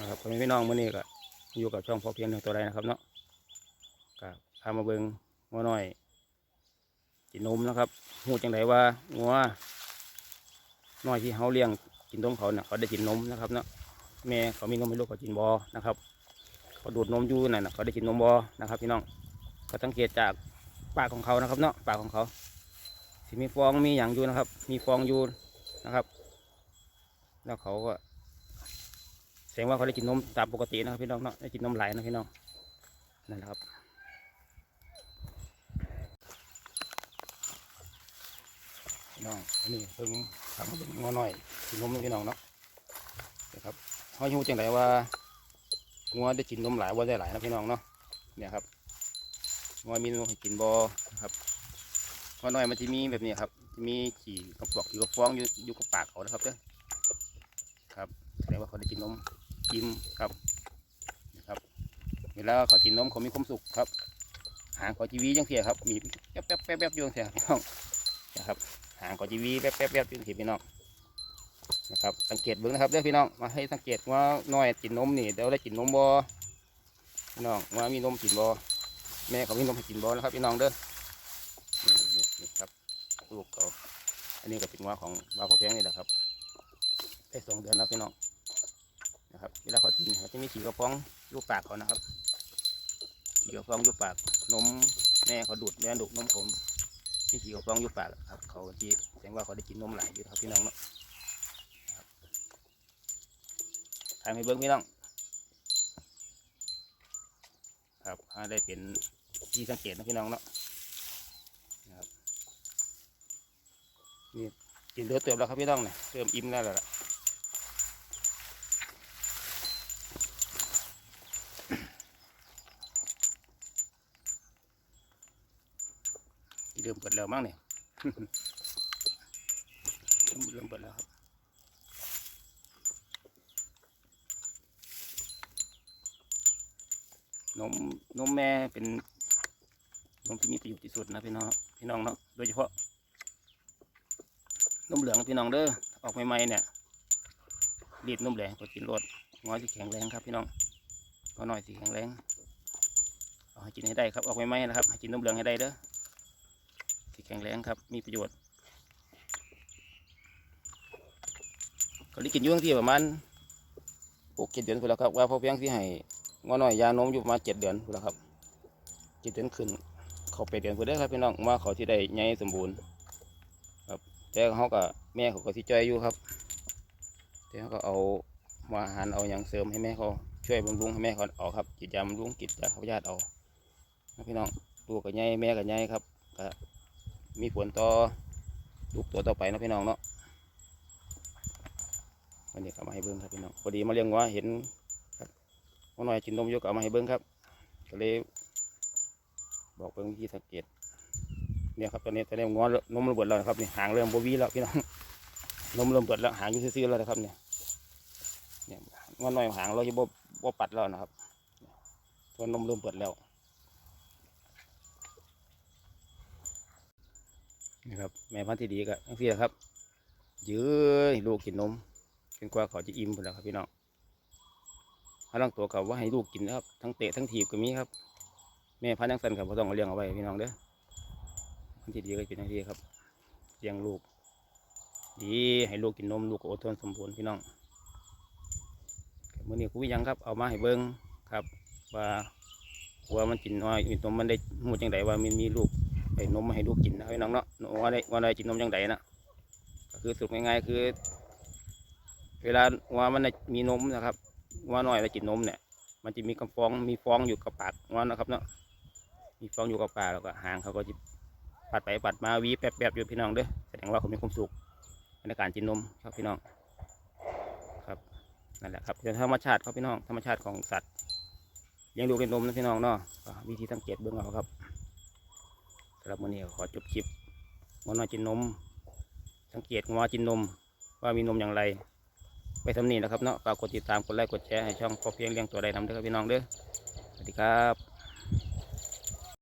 นะครับพี่น้องมื้อนี้ก็อยู่กับช่องพอเพียงหนึ่งตัวใดนะครับเนาะก็พามาเบิ่งงัวน้อยกินนมนะครับหูจังไดว่างัวน้อยที่เฮาเลี้ยงกินนมเขาเนี่ยเขาได้กินนมนะครับเนาะแม่เขามีนมให้ลูกเขากินบอนะครับเขาดูดนมอยู่นั่นนะเขาได้กินนมบอนะครับพี่น้องก็สังเกตจากปากของเขานะครับเนาะปากของเขาสิมีฟองมีอย่างอยู่นะครับ มีฟองอยู่นะครับ แล้วเขาก็ ดงว่าเขาได้กินนมตามปกตินะครับพี่น้องเนาะได้กินนมไหลนะพี่น้องนั่นแหละครับพี่น้องอันนี้เพิ่งทำเป็นงอหน่อยกินนมนะพี่น้องเนาะนะครับเขาอยู่จังไหนว่างัวได้กินนมหลายว่าได้หลายนะพี่น้องเนาะเนี่ยครับงัวมีนมให้กินบอนะครับงอหน่อยมันจะมีแบบนี้ครับจะมีขี่กระปอกขี่กระฟองอยู่อยู่กับปากเขานะครับเด้อครับแสดงว่าเขาได้กินนม กิมครับนะครับเวลาเขากินนมเขามีความสุขครับ หางเขาจีวีจังเสียครับ มีแป๊บแป๊บแป๊บแป๊บอยู่จังเสียพี่น้องนะครับ หางเขาจีวีแป๊บแป๊บแป๊บอยู่จังเสียพี่น้องนะครับสังเกตเบิ้งนะครับเด้อพี่น้องมาให้สังเกตว่าน้อยกินนมนี่เดี๋ยวได้กินนมบ่พี่น้องว่ามีนมกินบ่แม่เขามีนมให้กินบ่นะครับพี่น้องเด้อนี่นี่นี่ครับลูกเขาอันนี้ก็เป็นว่าของบาพอเพียงนี่แหละครับได้สองเดือนแล้วพี่น้อง นะครับเวลาเขากินเขาจะมีฉีกระป๋องลูกปากเขานะครับฉีกระป๋องลูกปากนมแม่เขาดูดแม่ดูดนมผมมีฉีกระป๋องลูกปากครับเขาที่แสดงว่าเขาได้กินนมหลายอยู่ครับพี่น้องเนาะครับทางให้เบิ้งพี่น้องครับหาได้เป็นที่สังเกตนะพี่น้องเนาะนะครับนี่กินเลือดเติมแล้วครับพี่น้องเนี่ยเริ่มอิ่มแล้วล่ะ เริ่มเปิดแล้วมั้งเนี่ยเริ่มเริ่มเปิดแล้วครับนมนมแม่เป็นนมที่มีประโยชน์ที่สุดนะพี่น้องพี่น้องเนาะโดยเฉพาะนมเหลืองพี่น้องเด้อออกใหม่ๆเนี่ยรีดนมแหลงกดกินรดงอยที่แข็งแรงครับพี่น้องก็หน่อยสิแข็งแรงเอาให้กินให้ได้ครับออกใหม่ๆนะครับให้กินนมเหลืองให้ได้เด้อ แข็งแรงครับ มีประโยชน์ก็ได้กินยุ่งที่ประมาณหกเจ็ดเดือนไปแล้วครับ ว่าพอเพียงที่ให้งอหน่อยยานมอยู่ประมาณเจ็ดเดือนไปแล้วครับเจ็ดเดือนขึ้น เขาไปเดือนไปได้ครับพี่น้องว่าเขาที่ได้ใหญ่สมบูรณ์ ครับแต่เขาก็แม่เขาก็ที่ใจอยอยู่ครับแต่เขาก็เอามาอาหารเอาอย่างเสริมให้แม่เขาช่วยบำรุงให้แม่เขาเอาครับกิจยาบำรุงกิจยาเขาญาติเอานะพี่น้องลูกกับใหญ่แม่กับใหญ่ครับ มีผลต่อลูกตัวต่อไปนะพี่น้องเนาะวันนี้ก็เอามาให้เบิ้งครับพี่น้องพอดีมาเลี้ยงวัวเห็นครับว่าหน่อยกินนมยกเอามาให้เบิ้งครับก็เลยบอกเบิ้งวิธีสังเกตเนี่ยครับตอนนี้ตอนนี้งัวนมเริ่มเบิดแล้วครับนี่หางเริ่มบวีแล้วพี่น้องนมเริ่มเบิดแล้วหางยู่ซื่อแล้วนะครับเนี่ยเนี่ยงัวหน่อยหางเราจะบ่บ่ปัดแล้วนะครับตัวนมเริ่มเบิดแล้ว นี่ครับ แม่พันธุ์ที่ดีก็ทั้งสี่ครับ ยื้อให้ลูกกินนมจนกว่าเขาจะอิ่มหมดแล้วครับพี่น้องพลังตัวเขาว่าให้ลูกกินนะครับ ทั้งเตะทั้งถีบก็มีครับ แม่พันธุ์ยังสันครับเราต้องเลี้ยงเอาไว้พี่น้องเด้อพันธุ์ที่ดีก็เป็นทั้งที่ครับเลี้ยงลูก ดีให้ลูกกินนมลูกก็อดทนสมบูรณ์พี่น้องมื่อนี้คุยยังครับเอามาให้เบิ้งครับว่าว่ามันกินน้อยมีนมมันได้หูจังไดว่ามันมีลูก ไอ้นมมาให้ลูกกินนะพี่น้องเนาะว่าได้ว่าได้กินนมจังไดนะก็คือสรุปง่ายๆคือ เวลาว่ามันมีนมนะครับ ว่าน้อยได้กินนมเนี่ย มันจะมีกำฟองมีฟองอยู่กับปากว่านะครับเนาะมีฟองอยู่กับปากแล้วก็หางเขาก็จะปัดไปปัดมาวีแป๊บๆอยู่พี่น้องเด้อแสดงว่าเขามีความสุขในการกินนมครับพี่น้องครับนั่นแหละครับธรรมชาติครับพี่น้องธรรมชาติของสัตว์เลี้ยงลูกเลี้ยนมนะพี่น้องเนาะวิธีสังเกตเบื้องเอาครับ รับวันนี้ขอจบคลิปงัวน้อยกินนม สังเกตงัวจินนม ว่ามีนมอย่างไร ไปทำนี่นะครับเนาะฝากกดติดตามกดไลค์กดแชร์ให้ช่องพอเพียงเลี้ยงตัวใดนำเด้อครับพี่น้องเด้อสวัสดีครับ